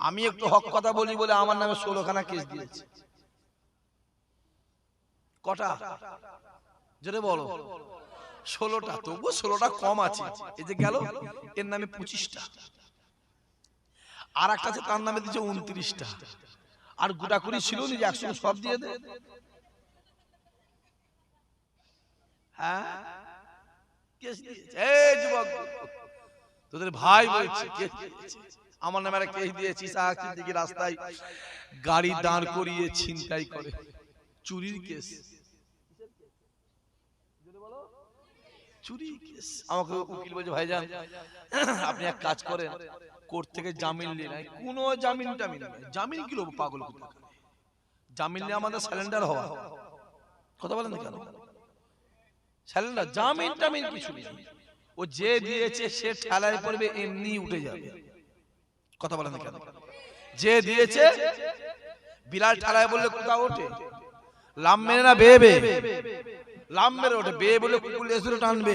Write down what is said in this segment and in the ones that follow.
আমি একটু হক কথা বলি বলে আমার নামে ষোলোখানা কেস দিয়েছে। কটা? যেটা বলো। ষোলোটা, তবুও ষোলোটা কম আছে। এই যে গেল, এর নামে পঁচিশটা। আর একটা আছে, তার নামে দিচ্ছে উনত্রিশটা। আর গোটা কুড়ি ছিল নিজে একসঙ্গে সব দিয়ে দে হ্যাঁ? কেস দিয়েছে। এই যুবক। তোদের ভাই বলছে, কেস দিয়েছে। আমার নামে একটা কেস দিয়েছি সাহাক্ষীর দিকে রাস্তায় গাড়ি দাঁড় করিয়ে ছিনতাই করে। চুরির কেস চুরি এক কাজ করেন পাগল জামিন নিয়ে আমাদের স্যালেন্ডার হওয়া। বলেন না কেন? স্যালেন্ডার জামিন টামিন কিছু নেই। ও যে দিয়েছে, সে ঠেলায় পড়বে এমনি উঠে যাবে। কথা বলেন কেন যে দিয়েছে বিড়াল ঠেলায় বললে কোথাও ওঠে। লাম মেরে না বে বে লাম মেরে ওঠে বে বলে কুকুর এসে টানবে।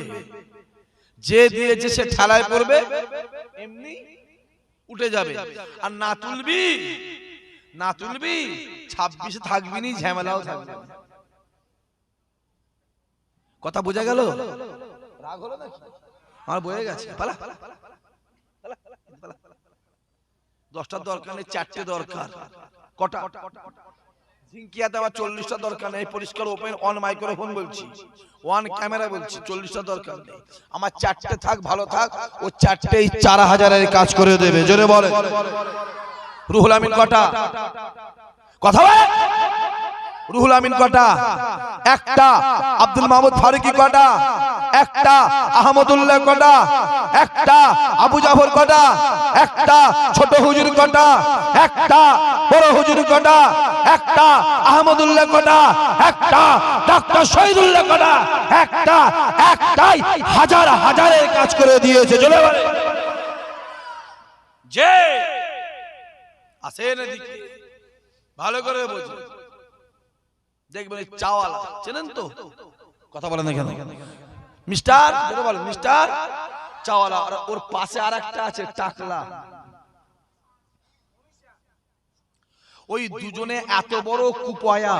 যে দিয়েছে সে ঠেলায় পড়বে এমনি উঠে যাবে। আর না তুলবি না তুলবি ছাব্বিশে থাকবি নি ঝামেলাও থাকবে। না। কথা বোঝা গেল? রাগ হলো নাকি? আমার বয়ে গেছে। পালা। দশটার দরকার নেই চারটে দরকার। কটা? ঝিঙ্কিয়াতে আবার চল্লিশটা দরকার নেই পরিষ্কার ওপেন অন মাইক্রোফোন বলছি। ওয়ান ক্যামেরা বলছি চল্লিশটা দরকার নেই। আমার চারটে থাক ভালো থাক ও চারটেই চার হাজারের কাজ করে দেবে। জোরে বলে রুহুল আমিন কটা? কথা বলে? রুহুল আমিন কটা? একটা। আব্দুল মাহমুদ ফারুকি কটা? একটা আহমদুল্লাহ কটা, একটা আবু জাফর কটা, একটা ছোট হুজুর কটা, একটা বড় হুজুর কটা, একটা আহমদুল্লাহ কটা, একটা ডাক্তার শহীদুল্লাহ কটা, একটা, একটাই হাজার হাজারের কাজ করে দিয়েছে। চলে যে আসেন এদিকে। ভালো করে বোঝো দেখবেন চাওয়ালা, চেনেন তো? কথা বলেন না কেন মিস্টার মিস্টার চাওয়ালা, আর ওর পাশে আর একটা আছে, টাকলা। ওই দুজনে এত বড় কুপয়া,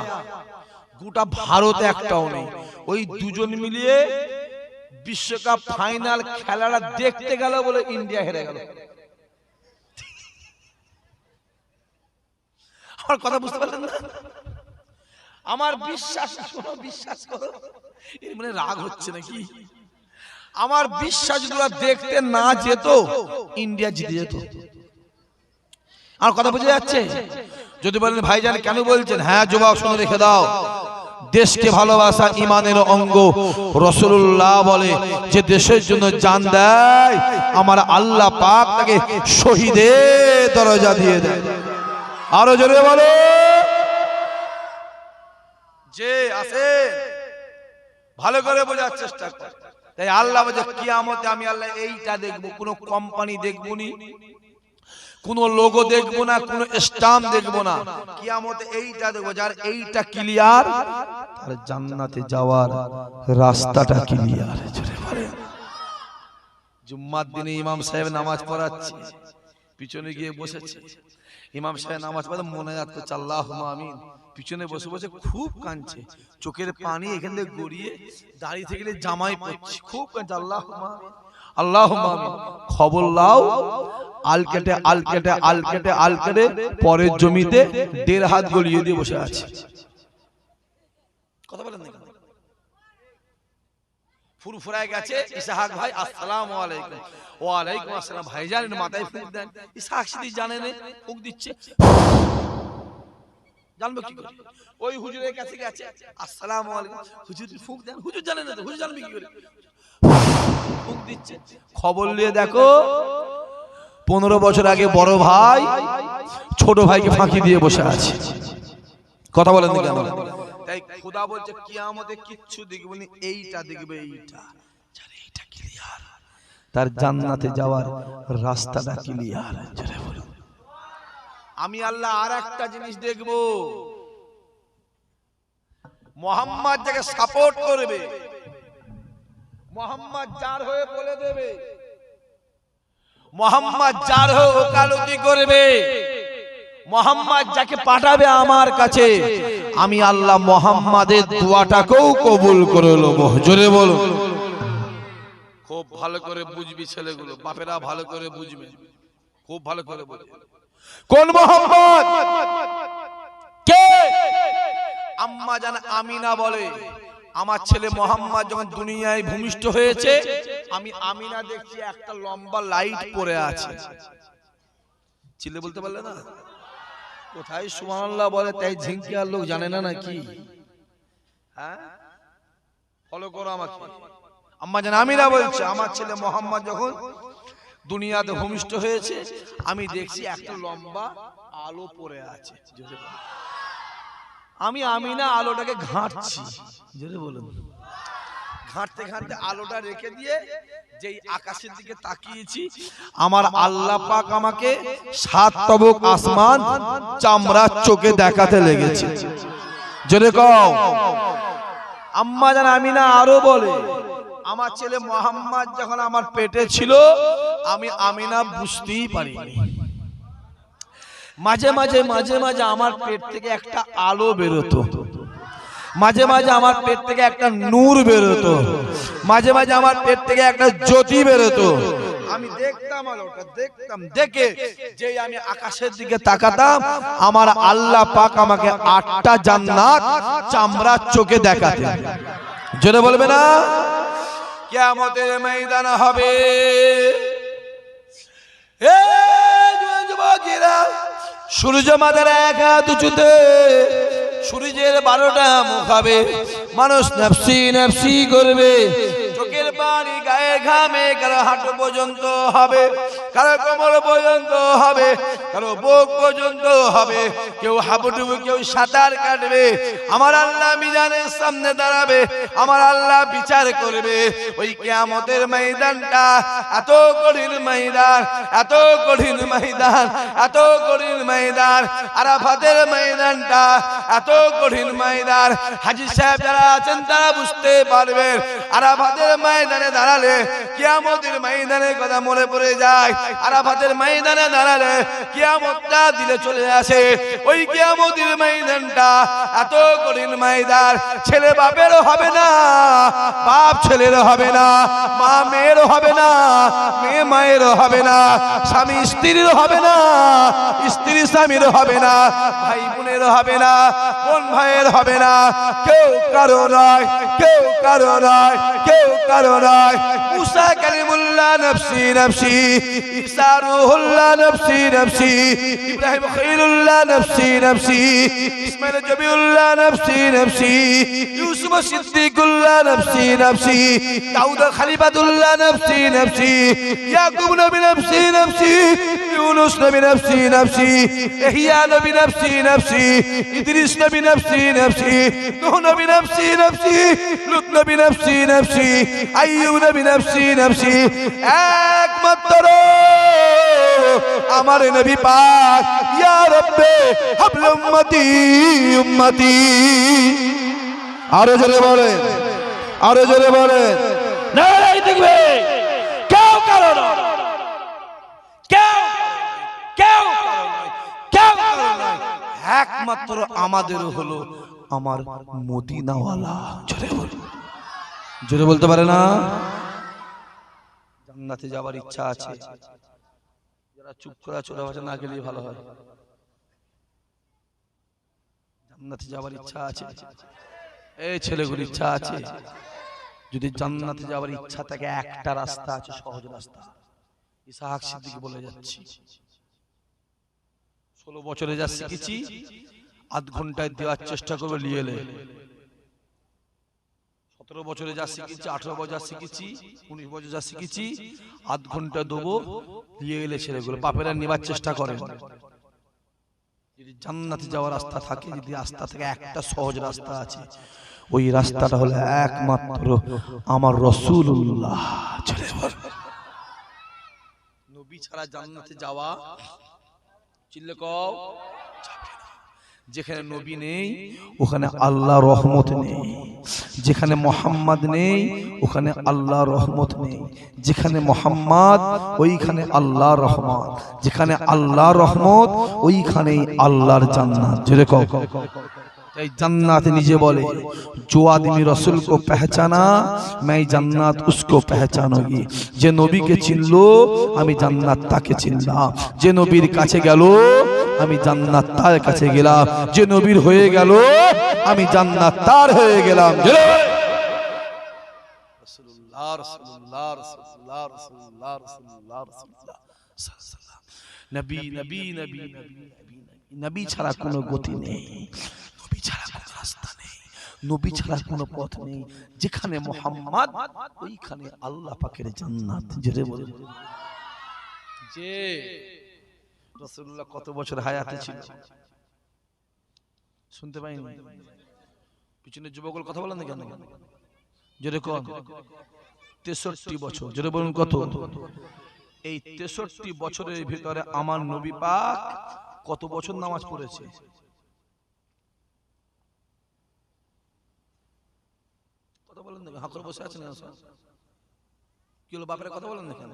গোটা ভারতে একটাও নেই। ওই দুজন মিলিয়ে বিশ্বকাপ ফাইনাল খেলাটা দেখতে গেল বলে ইন্ডিয়া হেরে গেল। আমার কথা বুঝতে পারলেন না? আমার বিশ্বাস বিশ্বাস করো। এর মানে রাগ হচ্ছে নাকি? আমার বিশ্বাস দেখতে না যেত ইন্ডিয়া জিতে যেত। আর কথা বুঝে যাচ্ছে? যদি বলেন ভাইজান কেন বলছেন? হ্যাঁ জবাব শুনে রেখে দাও। দেশকে ভালোবাসা ইমানের অঙ্গ। রসুল্লাহ বলে যে দেশের জন্য জান দেয় আমার আল্লাহ পাক তাকে শহীদের দরজা দিয়ে। দেয়। আরও জোরে বলো। যে আছে ভালো করে বোঝার চেষ্টা কর। তাই আল্লাহ বলছে, কিয়ামতে আমি আল্লাহ এইটা দেখব, কোন কোম্পানি দেখব নি কোন লোগো দেখব না, কোন স্টাম্প দেখব না। কিয়ামতে এইটা দেখব, যার এইটা ক্লিয়ার তার জান্নাতে যাওয়ার রাস্তাটা ক্লিয়ার জুম্মার দিনে ইমাম সাহেব নামাজ পড়াচ্ছে। পিছনে গিয়ে বসেছে। ইমাম সাহেব নামাজ পড়ে মনে যাচ্ছে আল্লাহ আমিন। পিছনে বসে বসে খুব কাঁদছে। চোখের পানি এখান থেকে গড়িয়ে দাঁড়িয়ে থেকে জামাই পড়ছে খুব কাঁদছে আল্লাহ আল্লাহ খবর লাও আল কেটে আল কেটে আল কেটে আল কেটে পরের জমিতে দেড় হাত গলিয়ে দিয়ে বসে আছে। কথা বলেন? ফুরফুরায় গেছে। ইসাহাক ভাই আসসালামু আলাইকুম। ওয়ালাইকুম আসসালাম। ভাই জানেন মাথায় ফুক দেন। ইসাহাক সিদ্ধি জানেন ফুক দিচ্ছে। জানব কি করে? ওই হুজুরের কাছে গেছে। আসসালামু আলাইকুম। হুজুর ফুক দেন। হুজুর জানেন না তো হুজুর জানবে কি করে? ফুক দিচ্ছে। খবর নিয়ে দেখো পনেরো বছর আগে বড় ভাই ছোট ভাইকে ফাঁকি দিয়ে বসে আছে। কথা বলেন কেন? তাই খোদা বলছে, কিয়ামতে কিচ্ছু দেখবে না, এইটা দেখবে এইটা। যার এইটা ক্লিয়ার তার জান্নাতে যাওয়ার রাস্তাটা ক্লিয়ার জোরে বলুন। আমি আল্লাহ আর একটা জিনিস দেখব। মোহাম্মদ যাকে সাপোর্ট করবে, মোহাম্মদ যার হয়ে বলে দেবে, মোহাম্মদ যার হয়ে ওকালতি করবে, মোহাম্মদ যাকে পাঠাবে আমার কাছে আমি আল্লাহ মোহাম্মদের দোয়াটাকেও কবুল করে নেব জোরে বলো খুব ভালো করে বুঝবি ছেলেগুলো বাপেরা ভালো করে বুঝবে। খুব ভালো করে বুঝবে। কোন মোহাম্মদ? কে? আম্মা জান আমিনা বলে। আমার ছেলে মোহাম্মদ যখন দুনিয়ায় ভূমিষ্ঠ হয়েছে আমি আমিনা দেখছি একটা লম্বা লাইট পরে আছে। ছেলে বলতে পারলে না? কোথায়? সুবহানাল্লাহ বলে তাই ঝিঙ্কি আর লোক জানে না নাকি? হ্যাঁ? ফলো করো আমাকে। আম্মা জান আমিনা বলছে আমার ছেলে মোহাম্মদ যখন দুনিয়াতে ভূমিষ্ঠ হয়েছে আমি দেখছি একটা লম্বা আলো পড়ে আছে। আমি আমি না আলোটাকে ঘাঁটছি। জোরে বলুন। ঘাঁটতে ঘাঁটতে আলোটা রেখে দিয়ে যেই আকাশের দিকে তাকিয়েছি আমার আল্লাহ পাক আমাকে সাত তবক আসমান চামড়ার চোখে দেখাতে লেগেছে। জোরে কও। আম্মা জান আমি না আরও বলে আমার ছেলে মোহাম্মদ যখন আমার পেটে ছিল আমি আমিনা বুঝতেই পারিনি। মাঝে মাঝে মাঝে মাঝে আমার পেট থেকে একটা আলো বেরোতো। মাঝে মাঝে আমার পেট থেকে একটা নূর বেরোতো। মাঝে মাঝে আমার পেট থেকে একটা জ্যোতি বেরোতো। আমি দেখতাম আলোটা দেখতাম, দেখে যেই আমি আকাশের দিকে তাকাতাম, আমার আল্লাহ পাক আমাকে আটটা জান্নাত চামড়ার চোখে দেখাতেন। জোরে বলবে না? কিয়ামতের ময়দান হবে। সূর্য মাথার এক হাত উঁচুতে সূর্যের বারোটা মুখ হবে। মানুষ নেপসি নেপসি করবে। চোখের পানি ঘামে কারও হাঁটু পর্যন্ত হবে, কারও কোমর পর্যন্ত হবে, কারও বুক পর্যন্ত হবে। কেউ হাবুডুবু, কেউ সাঁতার কাটবে। আমার আল্লাহ মিজানের সামনে দাঁড়াবে, আমার আল্লাহ বিচার করবে। ওই কিয়ামতের ময়দানটা এত কঠিন ময়দান, এত কঠিন ময়দান, এত কঠিন ময়দান। আরাফাতের ময়দানটা এত কঠিন ময়দান। হাজি সাহেব যারা আছেন তারা বুঝতে পারবেন, আরাফাতের ময়দানে দাঁড়ালে কিয়ামতের ময়দানের কথা মনে পড়ে যায়। আরাফাতের ময়দানে দাঁড়ালে কিয়ামতটা দিলে চলে আসে। ওই কিয়ামতের ময়দানটা এত কঠিন ময়দান, ছেলে বাপেরও হবে না, বাপ ছেলের হবে না, মা মেয়ের হবে না, মেয়ে মায়ের হবে না, স্বামী স্ত্রীর হবে না, স্ত্রী স্বামীর হবে না, ভাই বোনের হবে না, বোন ভাইয়ের হবে না, কেউ কারও নয় কেউ কারও নয় কেউ কারও নয় মুসা কালিমুল্লাহ নফসি নফসি ঈসা রুহুল্লাহ নফসি নফসি ইব্রাহিম খলিলুল্লাহ নফসি নফসি ইসমাইল জবিউল্লাহ নফসি নফসি ইউসুফ সিদ্দিকুল্লাহ নফসি নফসি দাউদ খলিফাতুল্লাহ নফসি নফসি ইয়াকুব নবী নফসি নফসি ইউনুস নবী নফসি নফসি ইহইয়া নবী নফসি নফসি ইদ্রিস নবী নফসি নফসি নূহ নবী নফসি নফসি লূত নবী নফসি নফসি আইয়ুব নবী নফসি নফসি একমাত্র আমার নবী পাক। ইয়া রব্বে হাবল উম্মতি উম্মতি। আরও জোরে বলে আরও জোরে বলে নারাই দেখবে কেউ কারও নয়। কেউ কেউ কেউ কারও নয়। একমাত্র আমাদের হলো আমার মদিনাওয়ালা। জোরে বল। জোরে বলতে পারে না? জান্নাতে যাবার ইচ্ছা আছে। যারা চুপ করে ছোট ভাষা না গেলেই ভালো হয়। জান্নাতে যাবার ইচ্ছা আছে। এই ছেলেগুলো ইচ্ছা আছে। যদি জান্নাতে যাওয়ার ইচ্ছা থাকে, একটা রাস্তা আছে, সহজ রাস্তা। ইসাহাক সিদ্দিক বলে যাচ্ছি। ষোলো বছরে যা শিখেছি, আধ ঘন্টায় দেওয়ার চেষ্টা করবে, নিয়ে এলে সতেরো বছরে যা শিখেছি আঠারো বছর যা শিখেছি উনিশ বছর যা শিখেছি আধ ঘণ্টা দেবো দিয়ে এলে ছেলেগুলো বাপেরা নেবার চেষ্টা করেন যদি জান্নাতে যাওয়ার রাস্তা থাকে যদি রাস্তা থেকে একটা সহজ রাস্তা আছে। ওই রাস্তাটা হলো একমাত্র আমার রসুল্লাহ চলে। নবী ছাড়া জান্নাতে যাওয়া চিল্লে কও। যেখানে নবী নেই ওখানে আল্লাহ রহমত নেই। যেখানে মোহাম্মদ নেই ওখানে আল্লাহ রহমত নেই। যেখানে মোহাম্মদ ওইখানে আল্লাহ রহমত। যেখানে আল্লাহ রহমত ওইখানেই আল্লাহর জান্নাত। যেরকম তাই জান্নাত নিজে বলে জো আদমি রসুল কো পেহচানা মাই জান্নাত উসকো পেহচানোগি যে নবীকে চিনলো আমি জান্নাত তাকে চিনলাম। যে নবীর কাছে গেল আমি জান্নাত তার কাছে গেলাম। যে নবীর হয়ে গেল আমি জান্নাত তার হয়ে গেলাম। নবী ছাড়া কোনো গতি নেই। নবী ছাড়া কোনো রাস্তা নেই। নবী ছাড়া কোনো পথ নেই। যেখানে মোহাম্মদ ওইখানে আল্লাহ পাকের জান্নাত। জেরে বলে যে রাসূলুল্লাহ কত বছর হায়াতে ছিল শুনতে পাইনি। পিছনে যুবকল কথা বলেন কেন? তেষট্টি বছর। বলুন কত? এই তেষট্টি বছরের ভিতরে আমার নবী পাক কত বছর নামাজ পড়েছে? কথা বলেন না হাকর বসে আছেন কি হলো, বাপের কথা বলেন না কেন?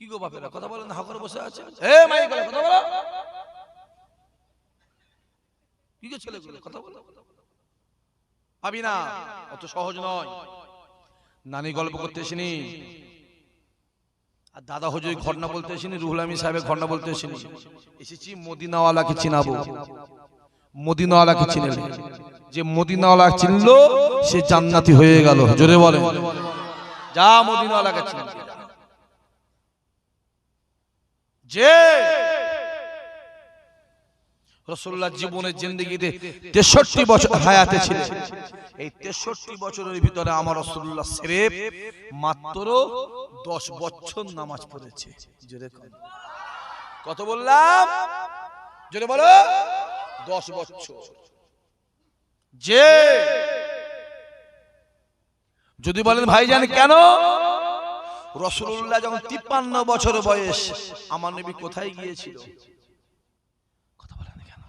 কি গো বাপেরা কথা বলেন হাকর বসে আছে? এ মাই কথা বলো। কি গো ছেলেগুলো কথা বলো। পাবি না অত সহজ নয়। নানি গল্প করতে এসিনি। আর দাদা হুজুর ঘটনা বলতে এসিনি রুহুল আমিন সাহেবের ঘটনা বলতে এসিনি। এসেছি মদিনাওয়ালাকে চিনাবো। মদিনাওয়ালাকে চিনলে। যে মদিনাওয়ালা চিনলো সে জান্নাতি হয়ে গেল। জোরে বলে যা মদিনাওয়ালাকে চিনলে যে রসুল্লাহ জীবনের জিন্দগিতে তেষট্টি বছর হায়াতে ছিলেন, এই তেষট্টি বছরের ভিতরে আমার রসুল্লাহ সেরেফ মাত্র দশ বছর নামাজ পড়েছে। জোরে। কত বললাম? জোরে বলো। দশ বছর। যে যদি বলেন ভাই ভাইজান কেন? রসুল্লাহ যখন তিপ্পান্ন বছর বয়স আমার নবী কোথায় গিয়েছিল? কথা বলেন কেন?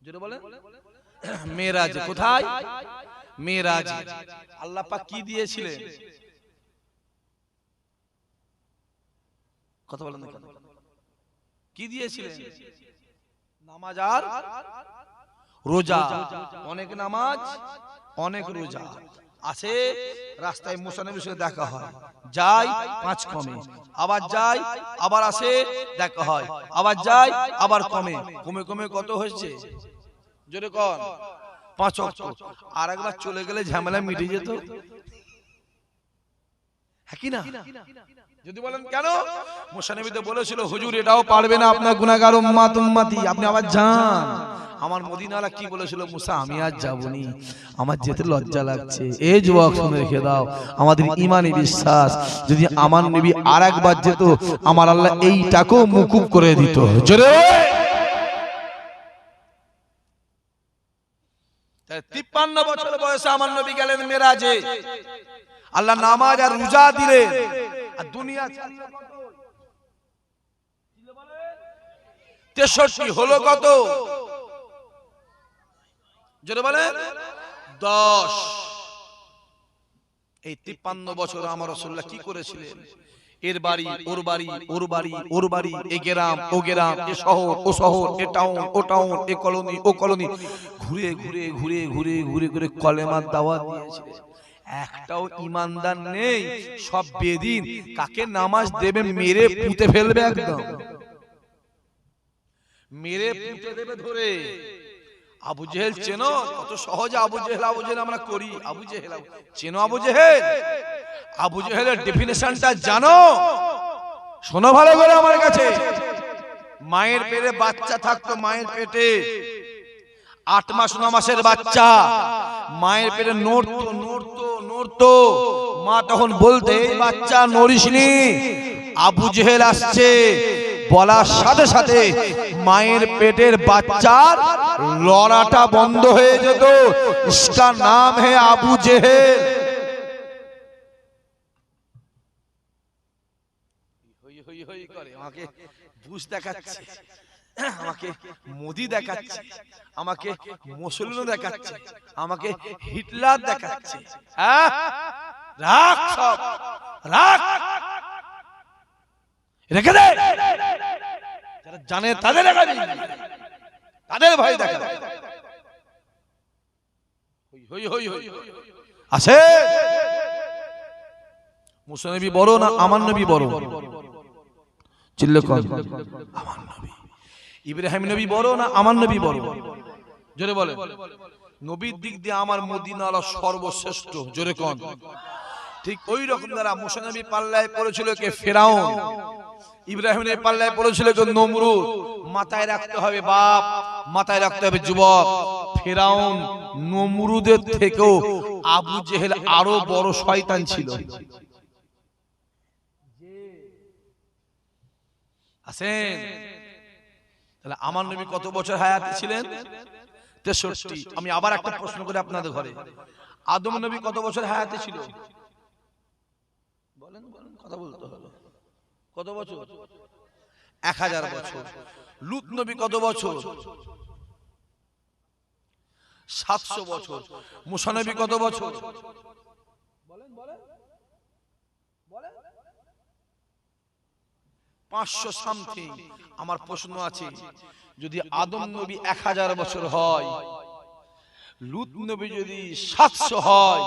জোরে বলেন মেরাজ কোথায়? মেরাজ আল্লাহ পাক কি দিয়েছিলেন কথা বলেন কি দিয়েছিলেন নামাজ আর রোজা, অনেক নামাজ, অনেক রোজা। আসে রাস্তায় মুসানবীর সাথে দেখা হয়। যাই, পাঁচ কমে। আবার যাই, আবার আসে, দেখা হয়। আবার যাই, আবার কমে। কমে কমে কত হয়েছে? জোরে কর পাঁচ আর একবার চলে গেলে ঝামেলা মিটে যেত। হ্যাঁ না? যদি বলেন কেন? মুসানবীতে বলেছিল, হুজুর, এটাও পারবে না আপনার গুনাহগার উম্মাত, উম্মতি। আপনি আবার যান। আমার মদিনালা কি বলেছিল? মুসা, আমি আর যাবনি। আমার যেতে লজ্জা লাগছে। এ যুবক, শুনে রেখে দাও। আমাদের ইমানি বিশ্বাস, যদি আমার নবী আর একবার যেত, আমার আল্লাহ এইটাকেও মুকুব করে দিত। জোরে! তিপ্পান্ন বছর বয়সে আমার নবী গেলেন মেরাজে। আল্লাহ নামাজ আর রোজা দিলেন। আর দুনিয়া তেষট্টি হলো কত? জোরে বলেন। দশ। এই তিপ্পান্ন বছর আমার রসুল্লাহ কি করেছিলেন? এর বাড়ি, ওর বাড়ি ওর বাড়ি ওর বাড়ি, এ গ্রাম, ও গ্রাম, এ শহর, ও শহর, এ টাউন, ও টাউন, এ কলোনি, ও কলোনি। ঘুরে ঘুরে ঘুরে ঘুরে ঘুরে ঘুরে কলেমার দাওয়াত দিয়েছিলেন একটাও ইমানদার নেই, সব বেদিন, কাকে নামাজ দেবে মেরে পুঁতে ফেলবে একদম। মেরে পুঁতে দেবে ধরে। আবু জেহেল চেনো? কত সহজে আবু জেহেল আবু জেহেল আমরা করি। আবু জেহেল চেনো আবু জেহেল? আবু জেহেলের ডেফিনেশনটা জানো? শোনো ভালো করে আমার কাছে। মায়ের পেটে বাচ্চা থাকতো মায়ের পেটে। আট মাস ন মাসের বাচ্চা। মায়ের পেটে নড়তো নড়তো। নড়তো। মা তখন বলতে "এই বাচ্চা নড়িসনি। আবু জেহেল আসছে। বলার সাথে সাথে মায়ের পেটের বাচ্চার লড়াটা বন্ধ হয়ে যেত। ইসকা নাম হে আবু জেহে আমাকে আমাকে আমাকে হিটলার দেখাচ্ছে। যারা জানে তাদের তাদের ভয় দেখা। আছে নবী বড় না আমার নবী বড়? আমার নবী। ইব্রাহিম নবী বড় না আমার নবী বড়? জোরে বলে। নবীর দিক দিয়ে আমার মদিনা হলো সর্বশ্রেষ্ঠ। জোরে কন। ঠিক ওই রকম দ্বারা মুসা নবী পাল্লায় পড়েছিল কে? ফেরাউন। ইব্রাহিমের পাল্লায় পড়েছিল কে নমরুদ মাথায় রাখতে হবে বাপ, মাথায় রাখতে হবে যুবক। ফেরাউন নমরুদের থেকেও আবু জেহেল আরও বড় শয়তান ছিল। আছেন তাহলে আমার নবী কত বছর হায়াতে ছিলেন? তেষট্টি। আমি আবার একটা প্রশ্ন করি আপনাদের ঘরে। আদম নবী কত বছর হায়াতে ছিল? বলেন বলেন, কথা বলতে হলো কত বছর? এক হাজার বছর। লুত নবী কত বছর? সাতশো বছর। মুসা নবী কত বছর? পাঁচশো সামথিং। আমার প্রশ্ন আছে যদি আদম নবী এক হাজার বছর হয় লুত নবী যদি সাতশো হয়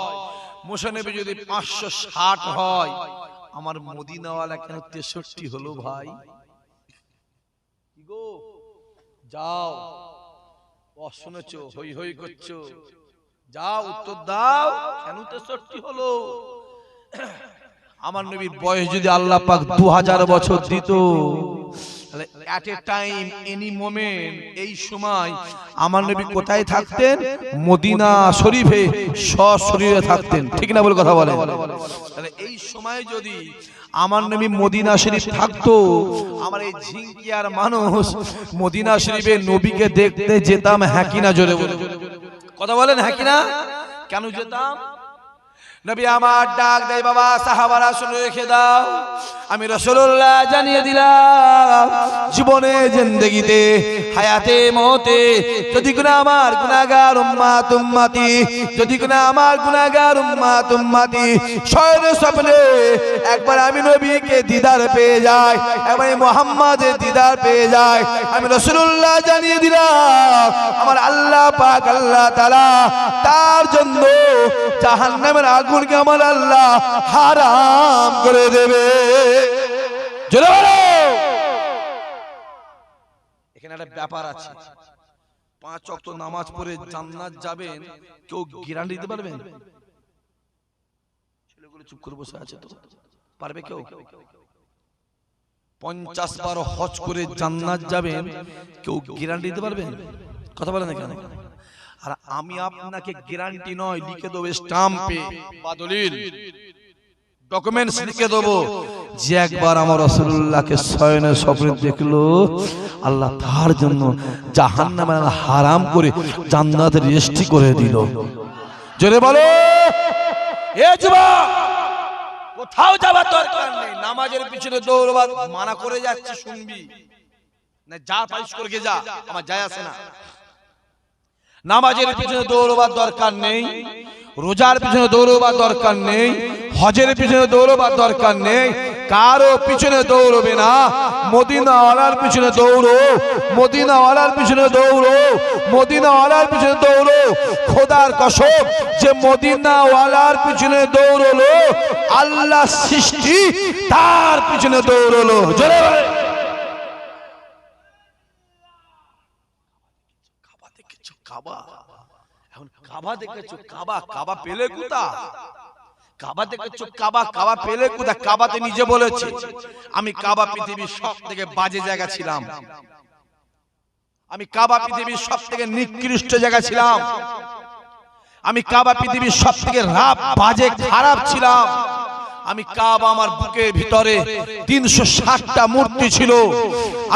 মুসানবী যদি পাঁচশো ষাট হয় আমার মদিনাওয়ালা কেন তেষট্টি হলো ভাই। গো যাও। শুনেছ শুনেছো? হই হই করছ। যাও উত্তর দাও। কেন তেষট্টি হলো? আমার নবীর বয়স যদি আল্লাহ পাক দু হাজার বছর দিত at a time any moment এই সময় আমার নবী কোথায় থাকতেন? মদিনা শরীফে সশরীরে থাকতেন। ঠিক না বলে কথা বলে তাহলে এই সময় যদি আমার নবী মদিনা শরীফ থাকতো আমার এই ঝিঙ্কিয়ার মানুষ মদিনা শরীফে নবীকে দেখতে যেতাম হ্যাঁ কিনা জোরে বলে কথা বলেন হ্যাঁ কিনা কেন যেতাম? নবী আমার ডাক দেয়, বাবা, সাহাবারা শুনে রেখে দাও। আমি রসুল্লাহ জানিয়ে দিলাম, জীবনে, জিন্দগিতে, হায়াতে, মতে, যদি আমার গুনাহগার উম্মা তুম্মাতি যদি কোনো আমার গুনাহগার উম্মা শয়ন স্বপ্নে একবার আমি নবীকে দিদার পেয়ে যাই একবার মোহাম্মদের দিদার পেয়ে যাই আমি রসুল্লাহ জানিয়ে দিলাম, আমার আল্লাহ পাক, আল্লাহ তাআলা তার জন্য জাহান্নামের আগুনকে আমার আল্লাহ হারাম করে দেবে? এখানে একটা ব্যাপার আছে। পাঁচ অক্ত নামাজ পড়ে জান্নাত যাবেন, কেউ গ্যারান্টি দিতে পারবেন? ছেলেগুলো চুপ করে বসে আছে তো। পারবে কেউ? পঞ্চাশ বার হজ করে জান্নাত যাবেন, কেউ গ্যারান্টি দিতে পারবেন? কথা বলেন এখানে। আর আমি আপনাকে গ্যারান্টি নয় লিখে দেবো স্টাম্পে বা দলিল ডকুমেন্টস লিখে দেবো। যে একবার আমার রসুল্লাহকে শয়নের স্বপ্নে দেখল আল্লাহ তার জন্য জাহান নামে হারাম করে জান্নাতের রেস্টি করে দিল। জোরে বলো এ যুবক কোথাও যাবার দরকার নেই নামাজের পিছনে দৌড়বার মানা করে যাচ্ছে শুনবি। না যা পাইস করে যা আমার যায় আসে না। নামাজের পিছনে দৌড়বার দরকার নেই। রোজার পিছনে দৌড়বার দরকার নেই। হজের পিছনে দৌড়বার দরকার নেই। কারও পিছনে দৌড়বে না। মদিনাওয়ালার পিছনে দৌড়ো। মদিনাওয়ালার পিছনে দৌড়ো। মদিনাওয়ালার পিছনে দৌড়ো। খোদার কসম যে মদিনাওয়ালার পিছনে দৌড়লো আল্লাহ সৃষ্টি তার পিছনে দৌড়লো। জোরে বলে কাবা দেখেছ কাবা। এখন কাবা দেখেছ কাবা কাবা পেলে কোথা কাবা দেখেছ কাবা কাবা পেলে কোথা কাবাতে নিজে বলেছে। আমি কাবা পৃথিবীর সব থেকে বাজে জায়গা ছিলাম। আমি কাবা পৃথিবীর সব থেকে নিকৃষ্ট জায়গা ছিলাম। আমি কাবা পৃথিবীর সব থেকে রাব বাজে খারাপ ছিলাম। আমি কাব আমার বুকের ভিতরে তিনশো ষাটটা মূর্তি ছিল।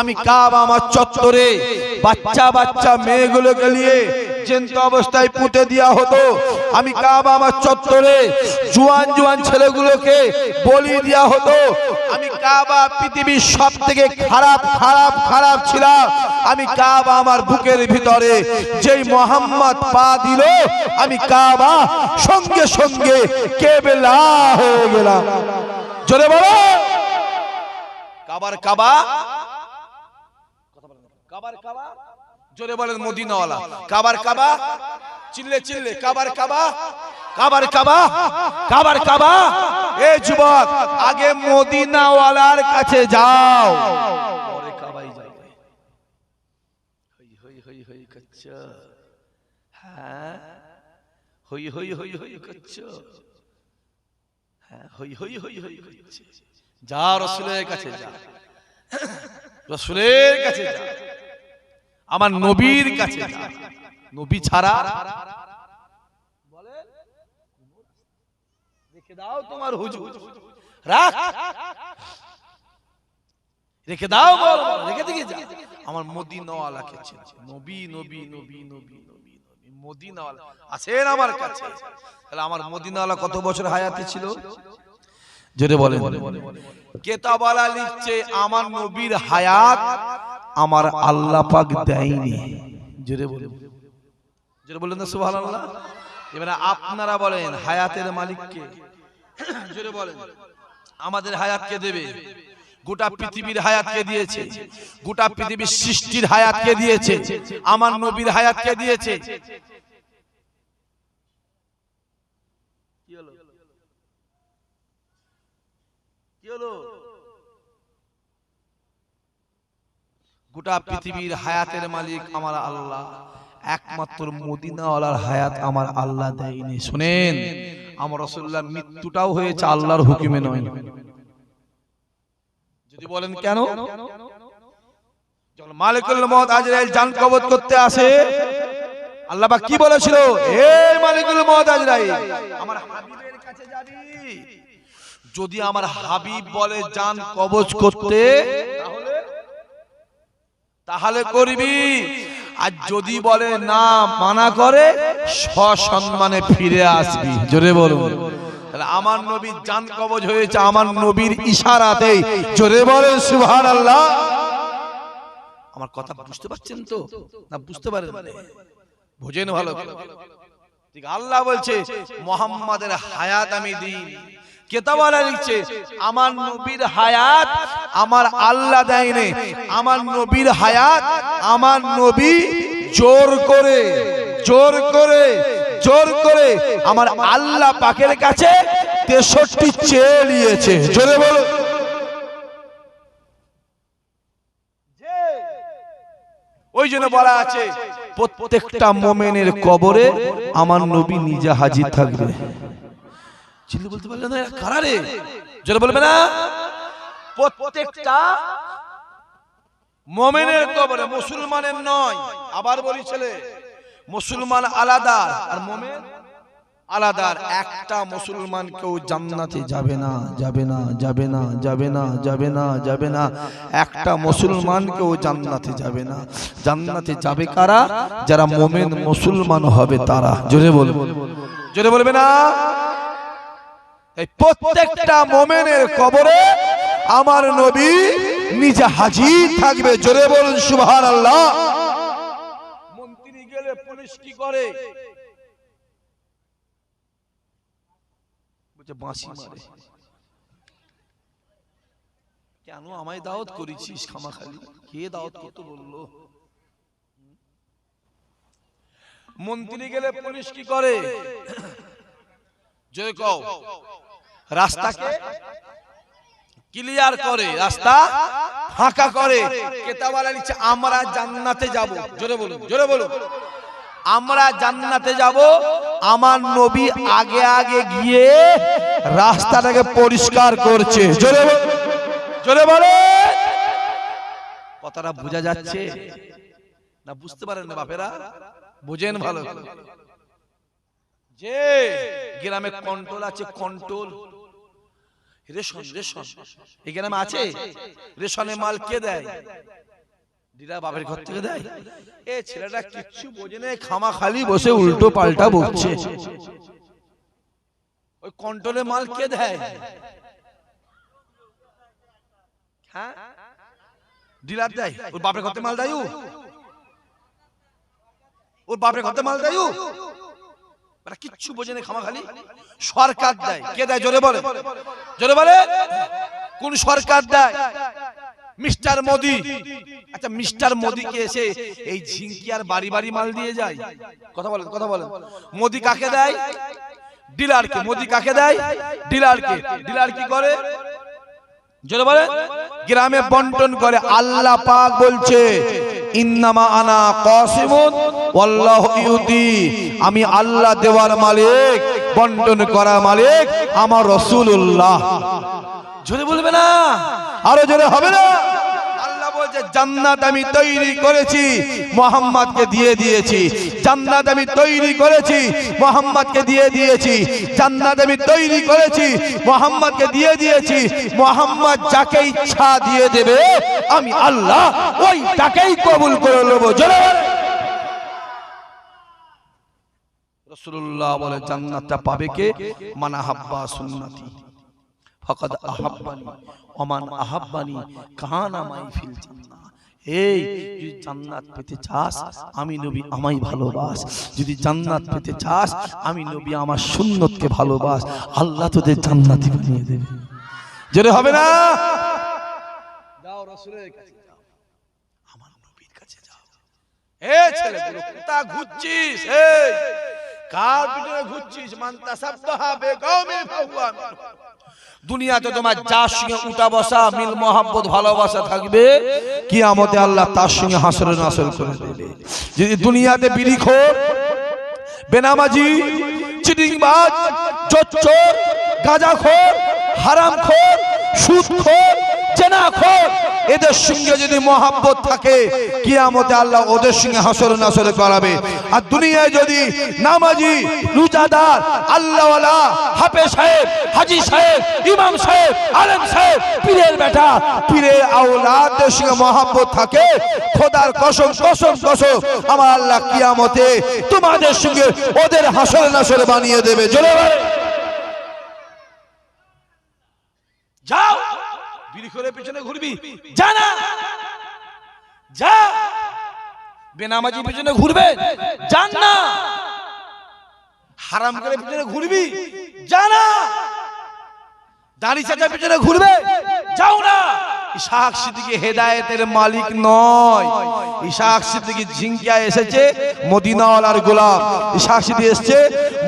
আমি কাব আমার চত্বরে বাচ্চা বাচ্চা মেয়েগুলোকে নিয়ে জেন্ত অবস্থায় পুঁতে দেওয়া হতো। আমি কাবা আমার চত্বরে জুয়ান জুয়ান ছেলেগুলোকে বলি দেওয়া হতো, আমি কাবা পৃথিবীর সব থেকে খারাপ খারাপ খারাপ ছিলাম। আমি কাবা আমার বুকের ভিতরে যেই মোহাম্মদ পা দিল, আমি কাবা সঙ্গে সঙ্গে কেবেলা হয়ে গেলাম। জোরে বলো। কাবার কাবা? কাবার কাবা? জোরে বলেন মদিনাওয়ালা। কাবার কাবা? চিল্লে চিল্লে। কাবার কাবা? কাবার কাবা? কাবার কাবা? এ যুবক আগে মদিনাওয়ালার কাছে যাও। পরে কাবাই যাবে। হই হই হই হই করছ হ্যাঁ? হই হই হই হই করছ হ্যাঁ হই হই হই হই করছ যা রসুলের কাছে যা। রসুলের কাছে যা। আমার নবীর কাছে নবী ছাড়া রেখে দাও তোমার হুজুর। রাখ। রেখে দাও বল বল, রেখে দিকে যা। আমার মদিনাওয়ালাকে চেনে নবী নবী নবী নবী নবী নবী মদিনাওয়ালা। আছেন আমার কাছে। তাহলে আমার মদিনাওয়ালা কত বছর হায়াতে ছিল? জোরে বলেন। কেতাবালা লিখছে আমার নবীর হায়াত আমার আল্লাহ পাক দেয়নি। জোরে বলেন। জোরে বলেন না সুবহানাল্লাহ। এবারে আপনারা বলেন হায়াতের মালিককে। জোরে বলেন। আমাদের হায়াতকে দেবে? গোটা পৃথিবীর হায়াতকে দিয়েছে? গোটা পৃথিবীর সৃষ্টির হায়াতকে দিয়েছে? আমার নবীর হায়াতকে দিয়েছে? কি হলো কি হলো গোটা পৃথিবীর হায়াতের মালিক আমার আল্লাহ। একমাত্র মদিনাওয়ালার হায়াত আমার আল্লাহ দেয়নি। শুনেন, আমার রসুল্লাহ মৃত্যুটাও হয়েছে আল্লাহর হুকুমে নয়। যদি বলেন কেন? মালিকুল মত আজরাইল জান কবজ করতে আসে আল্লাহ কি বলেছিল? হে মালিকুল মত আজরাইল, আমার হাবিবের কাছে যাবি। যদি আমার হাবিব বলে জান কবজ করতে, তাহলে তাহলে করবি। আর যদি বলে না মানা করে সসম্মানে ফিরে আসবি। জোরে বলুন। আমার নবীর জান কবজ হয়েছে আমার নবীর ইশারাতেই। জোরে বলেন সুবহান আল্লাহ আমার কথা বুঝতে পারছেন তো? না বুঝতে পারেন? ভোজেন ভালো আল্লাহ বলছে, মোহাম্মদের হায়াত আমি দিই। আমার আল্লাহ দেয়নি আমার নবীর হায়াত আমার নবী করে করে করে আমার আল্লাহ পাকের কাছে তেষট্টি চেয়ে নিয়েছে। জোরে বলো ওই জন্য বলা আছে, প্রত্যেকটা মোমেনের কবরে আমার নবী নিজে হাজির থাকবে। চিল্লি বলতে পারলে না জোরে বলবে না? প্রত্যেকটা মোমেনের কবরে, মুসলমানের নয়। আবার বলি ছেলে, মুসলমান আলাদা, আর মোমেন আলাদা একটা মুসলমান কেউ জান্নাতে যাবে না যাবে না যাবে না যাবে না যাবে না যাবে না একটা মুসলমান কেউ জান্নাতে যাবে না। জান্নাতে যাবে কারা? যারা মোমেন মুসলমান হবে তারা। জোরে বলবে জোরে বলবে না? এই প্রত্যেকটা মোমেনের কবরে আমার নবী নিজে হাজির থাকবে। জোরে বলুন সুবহান আল্লাহ মন্ত্রী গেলে পুলিশ কি করে? বলছে বাঁশি মারে। কেন আমায় দাওয়াত করেছিস কে দাওয়াত বলল? মন্ত্রী গেলে পুলিশ কি করে? জয় কও। রাস্তাকে ক্লিয়ার করে। রাস্তা ফাঁকা করে। কেতাবালা লিখছে আমরা জান্নাতে যাব। জোরে বলুন জোরে বলুন। আমরা জান্নাতে যাব। আমার নবী আগে আগে গিয়ে রাস্তাটাকে পরিষ্কার করছে। বলে কথাটা বোঝা যাচ্ছে? না বুঝতে পারেন না বাপেরা? বুঝেন ভালো যে গ্রামে কন্ট্রোল আছে, কন্ট্রোল। Ration ration. এই গ্রামে আছে? রেশনে মাল কে দেয়? দিদা বাপের ঘর থেকে দেয়? এ ছেলেটা কিচ্ছু বোঝে না খামা খালি বসে উল্টো পাল্টা বকছে। ওই কন্ট্রোলে মাল কে দেয়? হ্যাঁ? ডিলার দেয়। ওর বাপের ঘরতে মাল দেয় ওর বাপের ঘরতে মাল দেয় মানে কিচ্ছু বোঝে না খামা খালি সরকার দেয়। কে দেয়? জোরে বলে। জোরে বলে। কোন সরকার দেয়? মিস্টার মোদি। আচ্ছা মিস্টার মোদিকে এসে এই ঝিঙ্কি আর বাড়ি বাড়ি মাল দিয়ে যায়। কথা বলেন কথা বলেন। মোদি কাকে দেয়? ডিলারকে। মোদি কাকে দেয়? ডিলারকে। ডিলার কি করে? জোরে বলে গ্রামে বন্টন করে। আল্লাহ পাক বলছে ইন্নামা আনা কাসিমুন ওয়াল্লাহু ইউতি। আমি আল্লাহ দেওয়ার মালিক বন্টন করা মালিক আমার রাসূলুল্লাহ। জোরে বলবে না? আরও জোরে হবে না? আল্লাহ বলছে জান্নাত আমি তৈরি করেছি মোহাম্মদকে দিয়ে দিয়েছি। জান্নাত আমি তৈরি করেছি মোহাম্মদকে দিয়ে দিয়েছি। জান্নাত আমি তৈরি করেছি মোহাম্মদকে দিয়ে দিয়েছি। মোহাম্মদ যাকে ইচ্ছা দিয়ে দেবে আমি আল্লাহ ওই তাকেই কবুল করে নেব। জোরে বলে। বলে জান্নাতটা পাবে কে? মানা হাব্বা সুন্নতি। ফকাদ আহাব্বানি ওমান আহাব্বানি কাহানা মাই ফিল জান্নাহ এই যদি জান্নাত পেতে চাস আমি নবী আমায় ভালোবাস। যদি জান্নাত পেতে চাস আমি নবী আমার সুন্নতকে ভালোবাস। আল্লাহ তোদের জান্নাতি বানিয়ে দেবে। জোরে হবে না? যাও রাসূলের কাছে যাও। আমার নবীর কাছে যাও। এ ছেলেগুলো কোথা ঘুরছিস? এই কার পিছনে ঘুরছিস? মানতা সাবতাহা বেগমে ফাহুয়া। দুনিয়াতে তোমার যার সঙ্গে উঠা বসা মিল মোহাম্মত ভালোবাসা থাকবে কি কিয়ামতে আল্লাহ তার সঙ্গে হাসরে নাসর করে দেবে। যদি দুনিয়াতে বিড়ি খোর বেনামাজি চিটিংবাজ চোর গাঁজাখোর হারামখোর সুদখোর জেনাখোর এদের সঙ্গে যদি মহাব্বত থাকে, কিয়ামতে আল্লাহ ওদের সঙ্গে হাসর নাসর করাবে। আর দুনিয়ায় যদি নামাজি, রোজাদার, আল্লাহওয়ালা হাফে সাহেব, হাজি সাহেব, ইমাম সাহেব, আলেম সাহেব, পীরের বেটা, পীরের আওলাদের সঙ্গে মহাব্বত থাকে, খোদার কসম কসম কসম, আমার আল্লাহ কিয়ামতে তোমাদের সঙ্গে ওদের হাসর নাসর বানিয়ে দেবে। জোরে বলে। যাও বিড়ি করে পিছনে ঘুরবি। জানা যা। বেনামাজি পিছনে ঘুরবে। জান না। হারাম করে পিছনে ঘুরবি। যা না। দাড়ি চাচার পিছনে ঘুরবে? যাও না। ইসাহাক সিদ্দিকী হেদায়েতের মালিক নয়। ইসাহাক সিদ্দিকী ঝিঙ্কিয়া এসেছে, মদিনাওয়ালার গোলাম। ইসাহাক সিদ্দিকী এসেছে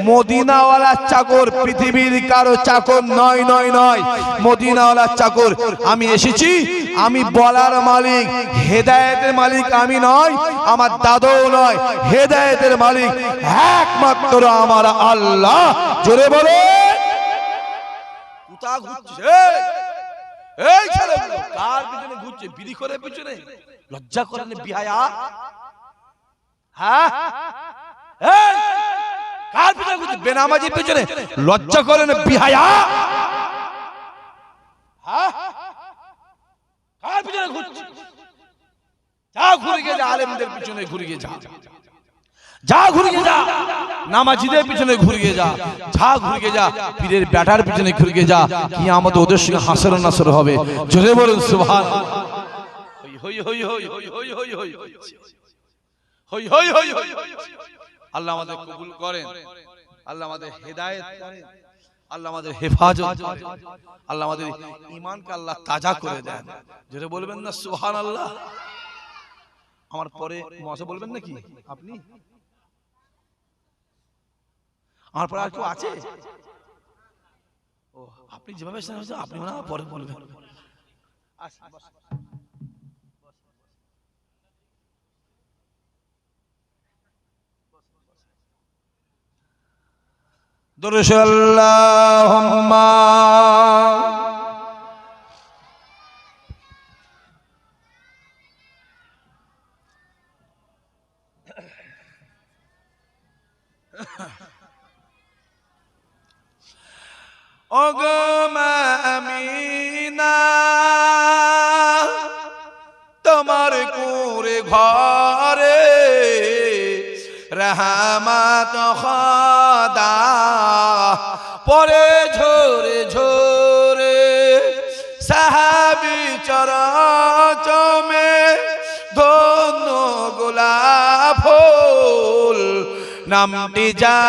মদিনাওয়ালার চাকর পৃথিবীর কারও চাকর নয় নয় নয়। মদিনাওয়ালার চাকর, আমি এসেছি, আমি বলার মালিক, হেদায়েতের মালিক আমি নয়, আমার দাদও নয়, হেদায়েতের মালিক একমাত্র আমার আল্লাহ। জোরে বলে। কোথা ঘুরছিস এই? ছেলেগুলো কার পিছনে ঘুরছে? বিড়ি করে পিছনে? লজ্জা করেন বিহায়া। হ্যাঁ? কার পিছনে ঘুরছে? বেনামাজির পিছনে। লজ্জা করেন বিহায়া। হ্যাঁ? কার পিছনে ঘুরছে? যা ঘুরে যা আলেমদের পিছনে ঘুরে গিয়ে যা যা ঘুরিয়ে যা নামাজিদের পিছনে ঘুরিয়ে যা যা ঘুরিয়ে যা পীরের ব্যাটার পিছনে ঘুরিয়ে যা কি আমাদের ওদের সঙ্গে হাসর নাসর হবে জোরে বলুন সুভান আল্লাহ আমাদের কবুল করেন আল্লাহ আমাদের হেদায়েত করেন আল্লাহ আমাদের হেফাজত আল্লাহ আমাদের ইমানকে আল্লাহ তাজা করে দেন যেটা বলবেন না সুহান আল্লাহ আমার পরে মশা বলবেন নাকি আপনি আমার পরে আর কেউ আছে? ও আপনি যেভাবে আপনি মনে হয় পরে বলবেন। আসুন, ওগো মা আমিনা, তোমার কুরে ঘরে রহমত খদা পরে ঝোরে ঝোরে সাহাবি চরচমে ধন্য গোলাপ ফুল নামটি যা